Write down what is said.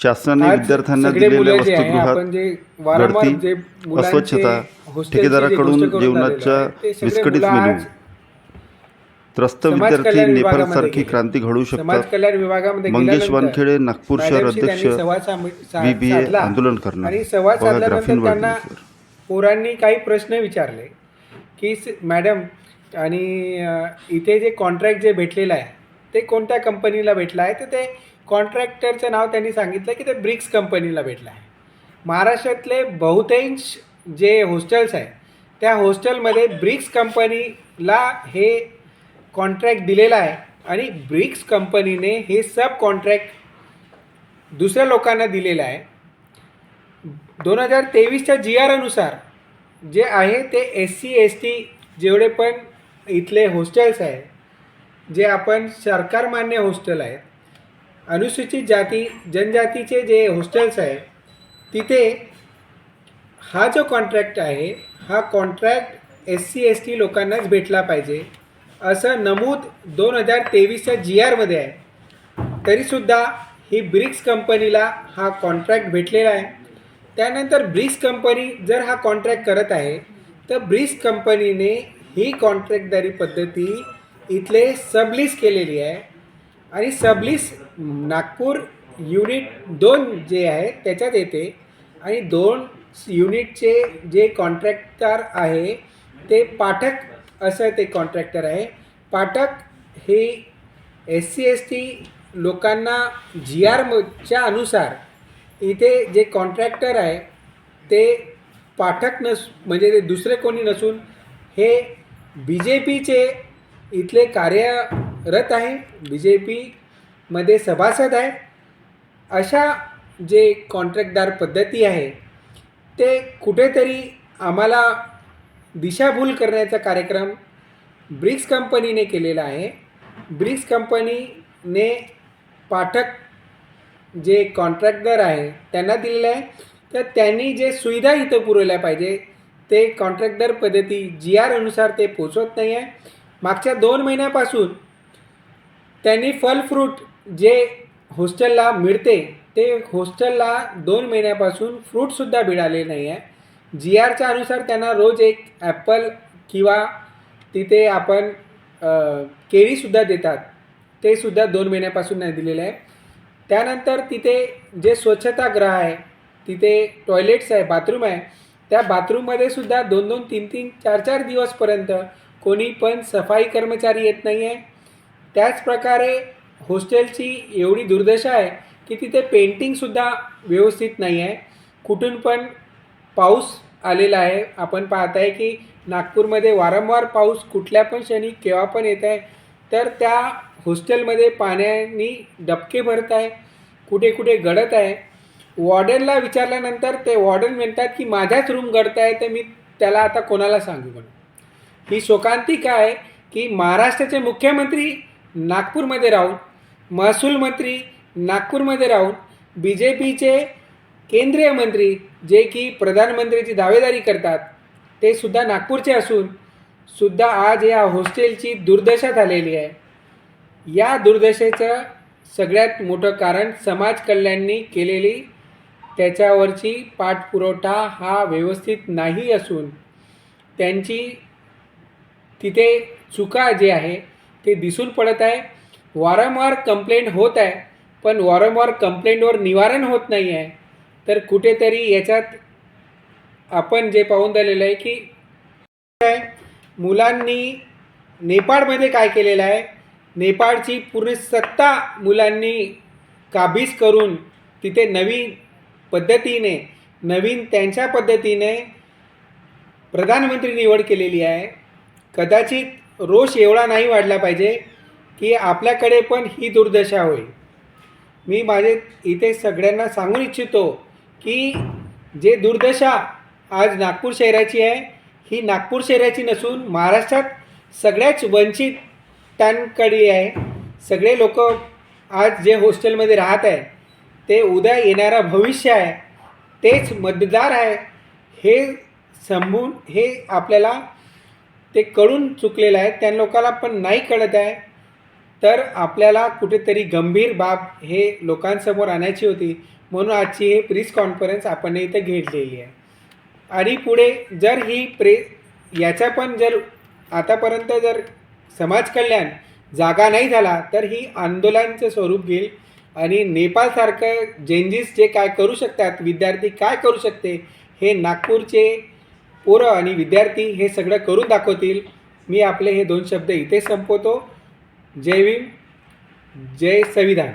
शासनाने विद्यार्थ्यांना दिलेल्या वसतिगृहात गळती, अस्वच्छता, ठेकेदाराकडून जेवणाच्या आलेलो आहे, ते सगळे विस्कळीत मुलं मेनू. त्रस्त विद्यार्थी नेपाळसारखी क्रांती घडू समाज शकतात. मंगेश वानखेडे नागपूर शहर अध्यक्ष बी बी ए. आंदोलन करणार. पोरांनी काही प्रश्न विचारले की मॅडम आणि इथे जे कॉन्ट्रॅक्ट जे भेटलेलं आहे ते कोणत्या कंपनीला भेटलं आहे? तर ते कॉन्ट्रॅक्टरचं नाव त्यांनी सांगितलं की ते ब्रिक्स कंपनीला भेटलं आहे. महाराष्ट्रातले बहुतांश जे हॉस्टेल्स आहे त्या हॉस्टेलमध्ये ब्रिक्स कंपनीला हे कॉन्ट्रॅक्ट दिलेलं आहे आणि ब्रिक्स कंपनीने हे सब कॉन्ट्रॅक्ट दुसऱ्या लोकांना दिलेलं आहे. दोन हजार तेवीसच्या जी आर अनुसार जे आहे ते एस सी एस टी जेवढे पण इथले हॉस्टेल्स आहे जे आपण सरकारमान्य हॉस्टेल आहेत अनुसूचित जाती जनजातीचे जे हॉस्टेल्स आहे तिथे हा जो कॉन्ट्रॅक्ट आहे हा contract S C S T लोकांनाच भेटला पाहिजे. असं नमूद दोन हजार तेवीसच्या जी आरमध्ये आहे. तरीसुद्धा ही ब्रिक्स कंपनीला हा कॉन्ट्रॅक्ट भेटलेला आहे. त्यानंतर ब्रिक्स कंपनी जर हा कॉन्ट्रॅक्ट करत आहे तर ब्रिक्स कंपनीने ही कॉन्ट्रॅक्टदारी पद्धती इथले सबलीस केलेली आहे. आणि सबलीस नागपूर युनिट दोन जे आहे त्याच्यात येते. आणि दोन युनिटचे जे कॉन्ट्रॅक्टर आहे ते पाठक असं ते कॉन्ट्रॅक्टर आहे. पाठक हे एस सी एस टी लोकांना जी आरच्या अनुसार इथे जे कॉन्ट्रॅक्टर आहे ते पाठक नस म्हणजे ते दुसरे कोणी नसून हे बी जे पीचे इथले कार्य रथ आहे बी जे पीमध्ये सभासद आहे. अशा जे कॉन्ट्रॅक्टदार पद्धती आहे ते कुठेतरी आम्हाला दिशाभूल करण्याचा कार्यक्रम ब्रिक्स कंपनीने केलेला आहे. ब्रिक्स कंपनीने पाठक जे कॉन्ट्रॅक्टर आहे त्यांना दिलेलं आहे. तर त्यांनी जे सुविधा इथं पुरवल्या पाहिजे ते कॉन्ट्रॅक्टर पद्धती जी आर अनुसार ते पोचवत नाही आहे मागच्या दोन महिन्यापासून त्यांनी फल फ्रूट जे हॉस्टेलला मिळते ते हॉस्टेलला दोन महिन्यापासून फ्रूटसुद्धा मिळाले नाही आहे जी आरच्या अनुसार त्यांना रोज एक ॲपल किंवा तिथे आपण केळीसुद्धा देतात. ते सुद्धा दोन महिन्यापासून नाही दिलेलं आहे त्यानंतर तिथे जे स्वच्छतागृह आहे तिथे टॉयलेट्स आहे बाथरूम आहे त्या बाथरूममध्ये सुद्धा दोन दोन तीन तीन चार चार दिवसपर्यंत कोणी पण सफाई कर्मचारी येत नाही आहे त्याचप्रकारे हॉस्टेलची एवढी दुर्दशा आहे की तिथे पेंटिंगसुद्धा व्यवस्थित नाही आहे. कुठून पण पाऊस आलेला आहे. आपण पाहत आहे की नागपूरमध्ये वारंवार पाऊस कुठल्या पण क्षणी केव्हा पण येत आहे. तर त्या हॉस्टेलमध्ये पाण्याने डबके भरत आहे. कुठे कुठे गडत आहे. वॉर्डनला विचारल्यानंतर ते वॉर्डन म्हणतात की माझ्याच रूम गडत आहे तर मी त्याला आता कोणाला सांगू म्हणून? ही शोकांतिका आहे की महाराष्ट्राचे मुख्यमंत्री नागपूरमध्ये राहून महसूल मंत्री नागपूरमध्ये राहून बी जे पीचे केंद्रीय मंत्री जे की प्रधानमंत्रीची दावेदारी करतात ते सुद्धा नागपूरचे असून सुद्धा आज या हॉस्टेलची दुर्दशा झालेली आहे. या दुर्दशेचं सगळ्यात मोठं कारण समाज कल्याणनी केलेली त्याच्यावरची पाठपुरवठा हा व्यवस्थित नाही असून त्यांची तिथे चुका जे आहे ते दिसून पडत आहे. वारंवार कंप्लेंट होत आहे पण वारंवार कंप्लेंटवर निवारण होत नाही आहे. तर कुठेतरी याच्यात आपण जे पाहून झालेलं आहे की मुलांनी नेपाळमध्ये काय केलेलं आहे? नेपाळची पूर्ण सत्ता मुलांनी काबीज करून तिथे नवीन पद्धतीने नवीन त्यांच्या पद्धतीने प्रधानमंत्री निवड केलेली आहे. कदाचित रोष एवढा नाही वाढला पाहिजे की आपल्याकडे पण ही दुर्दशा होईल. मी माझे इथे सगळ्यांना सांगून इच्छितो की जे दुर्दशा आज नागपूर शहराची आहे ही नागपूर शहराची नसून महाराष्ट्रात सगळ्याच वंचितांकडे आहे. सगळे लोक आज जे हॉस्टेलमध्ये राहत आहे ते उद्या येणारा भविष्य आहे तेच मतदार आहे हे समजून हे आपल्याला ते कळून चुकलेलं आहे त्या लोकांना पण नाही कळत आहे. तर आपल्याला कुठेतरी गंभीर बाब हे लोकांसमोर आणायची होती म्हणून आजची हे प्रेस कॉन्फरन्स आपण इथं घेतलेली आहे. आणि पुढे जर ही प्रे याचा पण जर आतापर्यंत जर समाज कल्याण जागा नाही झाला तर ही आंदोलनाचं स्वरूप घेईल. आणि नेपाळसारखं जेंजीस जे काय करू शकतात विद्यार्थी काय करू शकते हे नागपूरचे पोरं आणि विद्यार्थी हे सगळं करून दाखवतील. मी आपले हे दोन शब्द इथे संपवतो. जय भीम जय संविधान.